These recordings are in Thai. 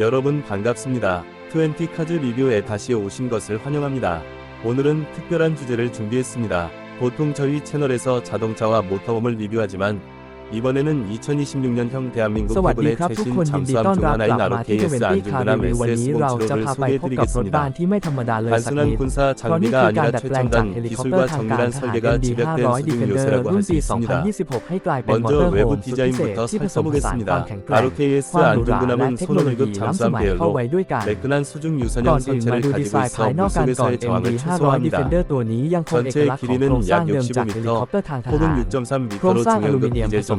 여러분 반갑습니다. 20카즈 리뷰에 다시 오신 것을 환영합니다. 오늘은 특별한 주제를 준비했습니다. 보통 저희 채널에서 자동차와 모터홈을 리뷰하지만 이번에는 2026년형 대한민국 สวัสดี 기분의 ครับทุก 최신 คนยินดี 잠수함 ต้อน 중 รับกลั 하나인 บมาที่ ROKS 20 Car 안중근함 Review วัน SS นี้เราจะ 몬스터를 พาไปพบกับรถบ้าน 소개해드리겠습니다. ที่ไม่ธรรมดาเลยสัก 단순한 นิด 군사 เพราะนี่ 장비가 คือการ 아니라 ดัดแปลงจาก 최첨단 เฮลิคอปเตอ 기술과 ร์ทางการ 정밀한 ทหาร 설계가 MD 집약된 500 수중 Defender 요새라고 รุ่ 할 น 수 ปี 있습니다. 2026 ให้กลายเป็นมอเตอ 먼저 ร์โฮม 외부 สุดพิเศษ 디자인부터 ที่ผสมผสานความ 살펴보겠습니다. แข็งแกร่ง ROKS ความหรูหราและ 안중근함은 เทคโนโลยี 손오르급 ล้ำสมัยเข้า 잠수함 ไว้ 배열로 ด้วยกัน 매끈한 수중 ก่อน 유선형 อื่นมา 선체를 ดูดี 가지고 ไซน์ 있어 ภายนอกกันก่อน 물속에서의 MD 저항을 500 최소화합니다. Defender ตัวนี้ยังคงเอกลักษณ์ของโครงสร้างเดิมจากเฮลิคอปเตอร์ทางทหาร 폭은 โครง 6.3m로 สร้างอลูมิ 중형급 เนียมผ 디젤 สม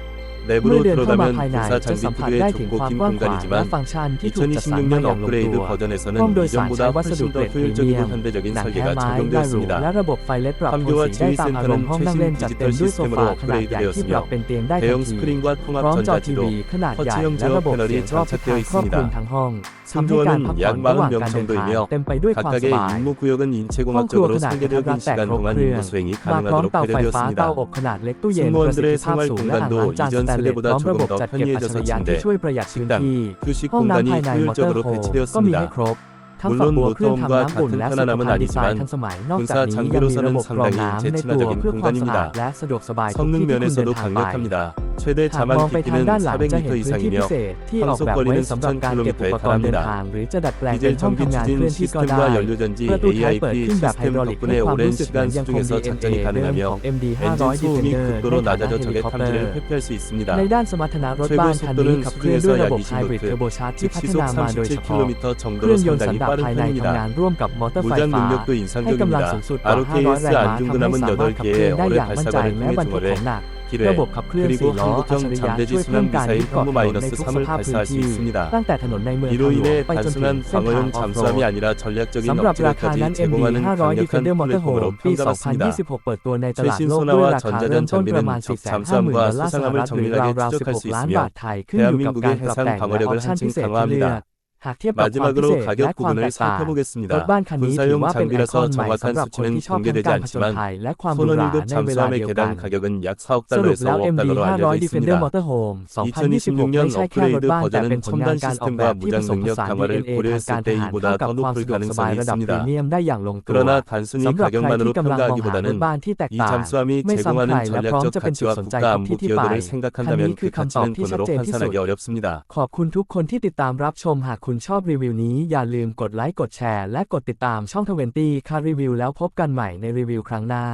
เมื่อเดินเข้ามาภายในจะสัมผัสได้ถึงความกว้างขวางและฟังก์ชันที่ถูกจัดสรรมาอย่างลงตัวกล้องโดยสารใช้วัสดุเกรดพรีเมียมหนังแท้ไม้ลารูและระบบไฟเล็ดปรับโทนสีได้ตามอารมณ์ห้องนั่งเล่นจัดเต็มด้วยโซฟาขนาดใหญ่ที่ปรับเป็นเตียงได้ทันทีพร้อมจอทีวีขนาดใหญ่และระบบเสียงรอบทิศทางครอบคลุมทั้งห้อง ทำให้การพัก 승조원은 ผ่อนระหว่าง 약 การเดินทาง 40명정도이며 เต็มไปด้วยความส 각각의 บาย 임무 구역은 ห้องครัว 인체공학적으로 ขนาดกระทัด 설계되어 รั 긴 ดแตก 시간 ครบ 동안 เครื่อง 임무 수행이 มาพร้อม 가능하도록 เตาไฟฟ้าเตา 배려되었습니다. อบขนาดเล็กตู้เย็นประสิทธิ 승무원들의 ภาพ 생활 สูงและอ่าง 공간도 ล้างจานส 이전 แตนเลสพร้อ 세대보다 มระบบ 조금 더 จัดเก็บอัจฉริยะที่ 편리해졌을 ช่วยประหยัดพื้น 식당, ที่ 휴식 ห้องน้ำ 공간이 ภายในมอเตอร์ 효율적으로 โฮมก็มีให้ 배치되었습니다. ครบ ทั้งฝักบัวเครื่องทำน้ำอุ่นและสุข 물론 ภัณฑ์ดีไซน์ 아니지만 ทันสมัย นอกจากนี้ยังมีระบบกรองน้ำในตัวเพื่อความสะอาดและสะดวกสบายทุก 성능 ที่ที่คุณเดิน 면에서도 ทางไป 강력합니다. 최대 หากมอง 자만 ไปทาง 깊이는 ด้านหลังจะเห็น 400m พื้นที่พิ 이상이며 เศษที่ออกแบบไว้สำหรับการเก็บอุปกรณ์เดินทางหรือจะดัดแปลงเป็น 디젤 ห้อง 전기 ทำงานเคลื่ 추진 อนที่ก็ได้ 시스템과 연료전지 ประตูท้ายเปิด AIP ขึ้นแบบไฮด 시스템 รอลิกให้ 덕분에 ความ 오랜 รู้สึกเหมือ 시간 นยังคง 수중에서 작전이 DNA เดิมของ 가능하며 MD 500 엔진 수음이 Defender 극도로 ในฐานะ 낮아져 เฮลิ 적의 คอปเตอร์ 탐지를 회피할 수 ใน 있습니다. ด้านสมรรถนะรถบ้านคันนี้ขับเคลื่อนด้วยระบบไฮบริดเทอร์โบชาร์จที่즉 พัฒ 시속 นามาโดยเฉพาะ 37km เครื่ 정도로 องยนต์สัน 상당히 ดาปภาย 빠른 ในทำงาน 편입니다. ร่วมกับมอเตอร์ไฟ 무장 ฟ้า 능력도 ให้กำลังสู 인상적입니다. งสุดกว่า 500 ROKS แรงม้าทำให้ 안중근함은 สามารถขับเคลื่อน 8개의 ได้อ 어뢰 ย่างมั่นใจ 발사관을 แม้ 통해 บรรทุกข 중어뢰 องหนัก ระบบขับเคลื่อนสี่ล้ออัจฉริยะช่วยเพิ่มการยึดเกาะถนนในทุกสภาพพื้นที่ตั้งแต่ถนนในเมืองหลวงไปจนถึงเส้นทางออฟโรดสำหรับราคานั้น MD 500 Defender Motorhome ปี 2026 เปิดตัวในตลาดโลกด้วยราคาเริ่มต้นประมาณ 450,000ดอลลาร์สหรัฐหรือราวๆ16 ล้านบาทไทยขึ้นอยู่กับการปรับแต่งและออปชั่นพิเศษที่เลือก หากเทียบกับความพิเศษและความแตกต่างรถบ้านคันนี้ถือว่าเป็นไอคอนใหม่สำหรับคนที่ชอบทั้งการผจญภัยและความหรูหราในเวลาเดียวกันสรุปแล้ว MD 500 Defender Motorhome 2026ไม่ใช่แค่รถบ้านแต่เป็นผลงานการออกแบบที่ผสมผสาน DNA ทางการทหารเข้ากับความสะดวกสบายระดับพรีเมียมได้อย่างลงตัวสำหรับใครที่กำลังมองหารถบ้านที่แตกต่างไม่ซ้ำใครและพร้อมจะเป็นจุดสนใจทุกที่ที่ไปคันนี้คือคำตอบที่ชัดเจนที่สุดขอบคุณทุกคนที่ติดตามรับชมหากคุณุณชอบรีวิวนี้อย่าลืมกดไลค์กดแชร์และกดติดตามช่อง20คารีวิวแล้วพบกันใหม่ในรีวิวครั้งหน้า